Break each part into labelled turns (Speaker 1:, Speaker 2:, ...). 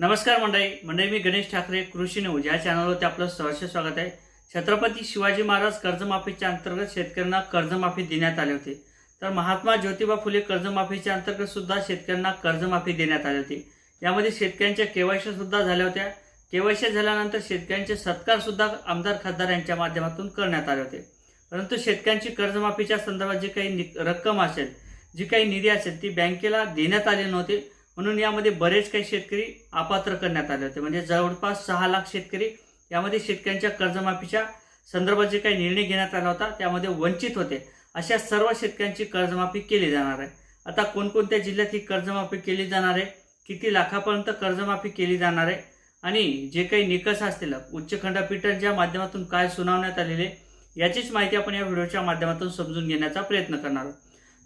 Speaker 1: नमस्कार मंडळी. मंडळी मी गणेश ठाकरे कृषी न्यूज. या चॅनलवरती आपलं सहर्ष स्वागत आहे. छत्रपती शिवाजी महाराज कर्जमाफीच्या अंतर्गत शेतकऱ्यांना कर्जमाफी देण्यात आली होती. तर महात्मा ज्योतिबा फुले कर्जमाफीच्या अंतर्गत सुद्धा शेतकऱ्यांना कर्जमाफी देण्यात आली होती. यामध्ये शेतकऱ्यांच्या केवायसी सुद्धा झाल्या होत्या. केवायसी झाल्यानंतर शेतकऱ्यांचे सत्कार सुद्धा आमदार खासदार यांच्या माध्यमातून करण्यात आले होते. परंतु शेतकऱ्यांची कर्जमाफीच्या संदर्भात जी काही रक्कम असेल जी काही निधी असेल ती बँकेला देण्यात आली नव्हती. म्हणून यामध्ये बरेच काही शेतकरी अपात्र करण्यात आले होते. म्हणजे जवळपास सहा लाख शेतकरी यामध्ये शेतकऱ्यांच्या कर्जमाफीच्या संदर्भात जे काही निर्णय घेण्यात आला होता त्यामध्ये वंचित होते. अशा सर्व शेतकऱ्यांची कर्जमाफी केली जाणार आहे. आता कोणकोणत्या जिल्ह्यात ही कर्जमाफी केली जाणार आहे? किती लाखापर्यंत कर्जमाफी केली जाणार आहे? आणि जे काही निकष असतील उच्च खंडपीठांच्या माध्यमातून काय सुनावण्यात आलेले याचीच माहिती आपण या व्हिडिओच्या माध्यमातून समजून घेण्याचा प्रयत्न करणार आहोत.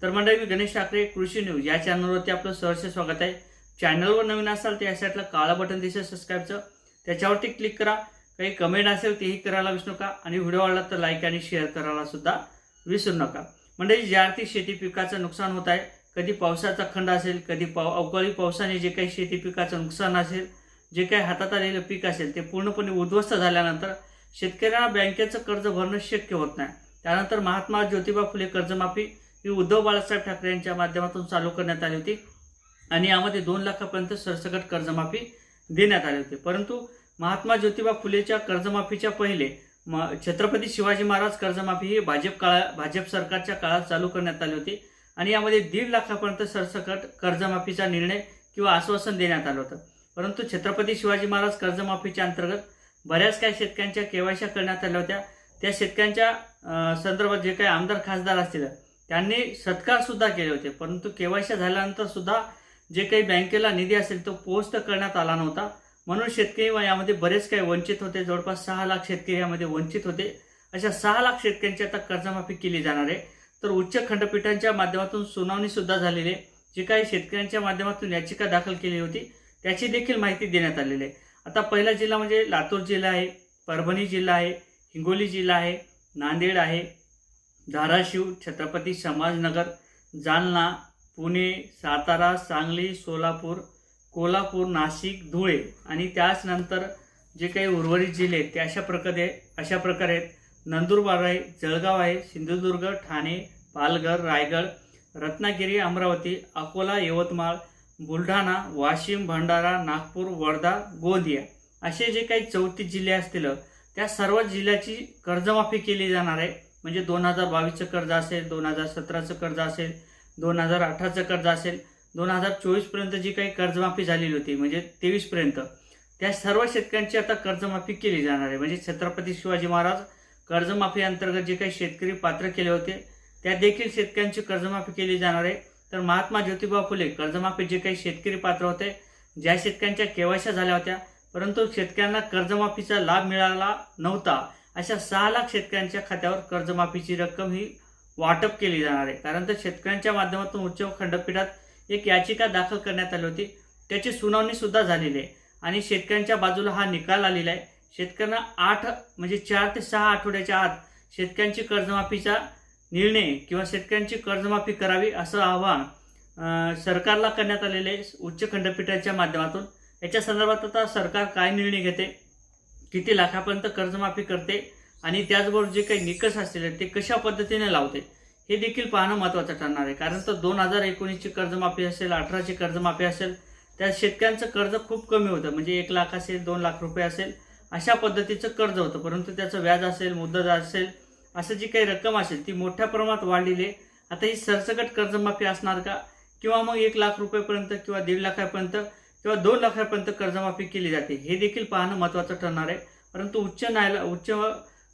Speaker 1: तर मंडळी मी गणेश ठाकरे कृषी न्यूज या चॅनलवरती आपलं सहर्ष स्वागत आहे. चॅनलवर नवीन असाल तर या साईडला काळा बटन दिसेल सबस्क्राईबचं त्याच्यावरती क्लिक करा. काही कमेंट असेल तेही करायला विसरू नका. आणि व्हिडिओ आवडला तर लाईक आणि शेअर करायला सुद्धा विसरू नका. मंडळी ज्या अर्थी शेती पिकाचं नुकसान होत आहे कधी पावसाचा खंड असेल कधी पाव अवकाळी पावसाने जे काही शेती पिकाचं नुकसान असेल जे काही हातात आलेलं पीक असेल ते पूर्णपणे उद्ध्वस्त झाल्यानंतर शेतकऱ्यांना बँकेचं कर्ज भरणं शक्य होत नाही. त्यानंतर महात्मा ज्योतिबा फुले कर्जमाफी ही उद्धव बाळासाहेब ठाकरे यांच्या माध्यमातून चालू करण्यात आली होती. आणि यामध्ये दोन लाखापर्यंत सरसकट कर्जमाफी देण्यात आली होती. परंतु महात्मा ज्योतिबा फुलेच्या कर्जमाफीच्या पहिले म छत्रपती शिवाजी महाराज कर्जमाफी ही भाजप काळा भाजप सरकारच्या काळात चालू करण्यात आली होती. आणि यामध्ये दीड लाखापर्यंत सरसकट कर्जमाफीचा निर्णय किंवा आश्वासन देण्यात आलं होतं. परंतु छत्रपती शिवाजी महाराज कर्जमाफीच्या अंतर्गत बऱ्याच काही शेतकऱ्यांच्या केवायशा करण्यात आल्या होत्या. त्या शेतकऱ्यांच्या संदर्भात जे काही आमदार खासदार असतील त्यांनी सत्कार सुद्धा केले होते. परंतु केवायसी झाल्यानंतर सुद्धा जे काही बँकेला निधी असेल तो पोस्ट करण्यात आला नव्हता. म्हणून शेतकरी व यामध्ये बरेच काही वंचित होते. जवळपास सहा लाख शेतकरी यामध्ये वंचित होते. अशा सहा लाख शेतकऱ्यांची आता कर्जमाफी केली जाणार आहे. तर उच्च खंडपीठांच्या माध्यमातून सुनावणी सुद्धा झालेली आहे. जी काही शेतकऱ्यांच्या माध्यमातून याचिका दाखल केली होती त्याची देखील माहिती देण्यात आलेली आहे. आता पहिला जिल्हा म्हणजे लातूर जिल्हा आहे परभणी जिल्हा आहे हिंगोली जिल्हा आहे नांदेड आहे धाराशिव छत्रपती समाजनगर जालना पुणे सातारा सांगली सोलापूर कोल्हापूर नाशिक धुळे आणि त्याचनंतर जे काही उर्वरित जिल्हे आहेत ते अशा प्रकारे अशा प्रकारे आहेत. नंदुरबार आहे जळगाव आहे सिंधुदुर्ग ठाणे पालघर रायगड रत्नागिरी अमरावती अकोला यवतमाळ बुलढाणा वाशिम भंडारा नागपूर वर्धा गोंदिया असे जे काही चौतीस जिल्हे असतील त्या सर्व जिल्ह्याची कर्जमाफी केली जाणार आहे. म्हणजे दोन हजार बावीसचं कर्ज असेल दोन हजार सतराचं कर्ज असेल दोन हजार अठराचं कर्ज असेल दोन हजार चोवीसपर्यंत जी काही कर्जमाफी झालेली होती म्हणजे तेवीसपर्यंत त्या सर्व शेतकऱ्यांची आता कर्जमाफी केली जाणार आहे. म्हणजे छत्रपती शिवाजी महाराज कर्जमाफी अंतर्गत जे काही शेतकरी पात्र केले होते त्या देखील शेतकऱ्यांची कर्जमाफी केली जाणार आहे. तर महात्मा ज्योतिबा फुले कर्जमाफी जे काही शेतकरी पात्र होते ज्या शेतकऱ्यांच्या केवायशा झाल्या होत्या परंतु शेतकऱ्यांना कर्जमाफीचा लाभ मिळाला नव्हता. अशा सहा लाख शेतकऱ्यांच्या खात्यावर कर्जमाफीची रक्कम ही वाटप केली जाणार आहे. कारण तर शेतकऱ्यांच्या माध्यमातून उच्च खंडपीठात एक याचिका दाखल करण्यात आली होती. त्याची सुनावणी सुद्धा झालेली आहे. आणि शेतकऱ्यांच्या बाजूला हा निकाल आलेला आहे. शेतकऱ्यांना आठ म्हणजे चार ते सहा आठवड्याच्या आत शेतकऱ्यांची कर्जमाफीचा निर्णय किंवा शेतकऱ्यांची कर्जमाफी करावी असं आवाहन सरकारला करण्यात आलेले आहे. उच्च खंडपीठाच्या माध्यमातून. याच्या संदर्भात आता सरकार काय निर्णय घेते? किती लाखापर्यंत कर्जमाफी करते आणि त्याचबरोबर जे काही निकष असतील ते कशा पद्धतीने लावते हे देखील पाहणं महत्त्वाचं ठरणार आहे. कारण तर दोन हजार एकोणीसची कर्जमाफी असेल अठराची कर्जमाफी असेल त्या शेतकऱ्यांचं कर्ज खूप कमी होतं. म्हणजे एक लाख असेल दोन लाख रुपये असेल अशा पद्धतीचं कर्ज होतं. परंतु त्याचं व्याज असेल मुदत असेल असं जी काही रक्कम असेल ती मोठ्या प्रमाणात वाढलेली आहे. आता ही सरसकट कर्जमाफी असणार का? किंवा मग एक लाख रुपयेपर्यंत किंवा दीड लाखापर्यंत किंवा दोन लाखापर्यंत कर्जमाफी केली जाते. हे देखील पाहणं महत्त्वाचं ठरणार आहे. परंतु उच्च न्यायालय उच्च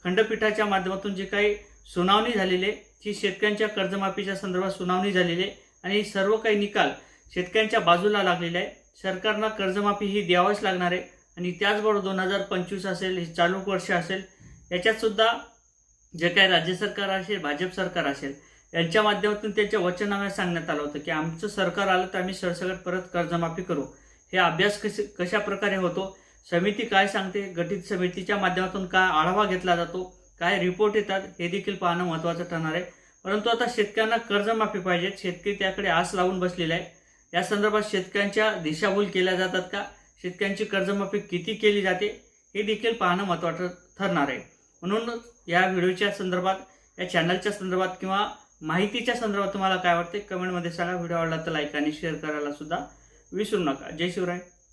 Speaker 1: खंडपीठाच्या माध्यमातून जे काही सुनावणी झालेली आहे ती शेतकऱ्यांच्या कर्जमाफीच्या संदर्भात सुनावणी झालेली आहे आणि सर्व काही निकाल शेतकऱ्यांच्या बाजूला लागलेले आहे. सरकारनं कर्जमाफी ही द्यावंच लागणार आहे आणि त्याचबरोबर दोन हजार पंचवीस असेल हे चालू वर्ष असेल याच्यातसुद्धा जे काही राज्य सरकार असेल भाजप सरकार असेल यांच्या माध्यमातून त्यांच्या वचननाम्यात सांगण्यात आलं होतं की आमचं सरकार आलं तर आम्ही सरसकट परत कर्जमाफी करू. हे अभ्यास कसे कशा प्रकारे होतो? समिती काय सांगते? गठीत समितीच्या माध्यमातून काय आढावा घेतला जातो? काय रिपोर्ट येतात? हे देखील पाहणं महत्त्वाचं ठरणार आहे. परंतु आता शेतकऱ्यांना कर्जमाफी पाहिजे. शेतकरी त्याकडे आस लावून बसलेला आहे या संदर्भात शेतकऱ्यांच्या दिशाभूल केल्या जातात का? शेतकऱ्यांची कर्जमाफी किती केली जाते? हे देखील पाहणं महत्त्वाचं ठरणार आहे. म्हणूनच या व्हिडिओच्या संदर्भात या चॅनलच्या संदर्भात किंवा माहितीच्या संदर्भात तुम्हाला काय वाटते? कमेंटमध्ये सांगा. व्हिडिओ आवडला तर लाईक आणि शेअर करायला सुद्धा विसरू नका. जय शिवराय.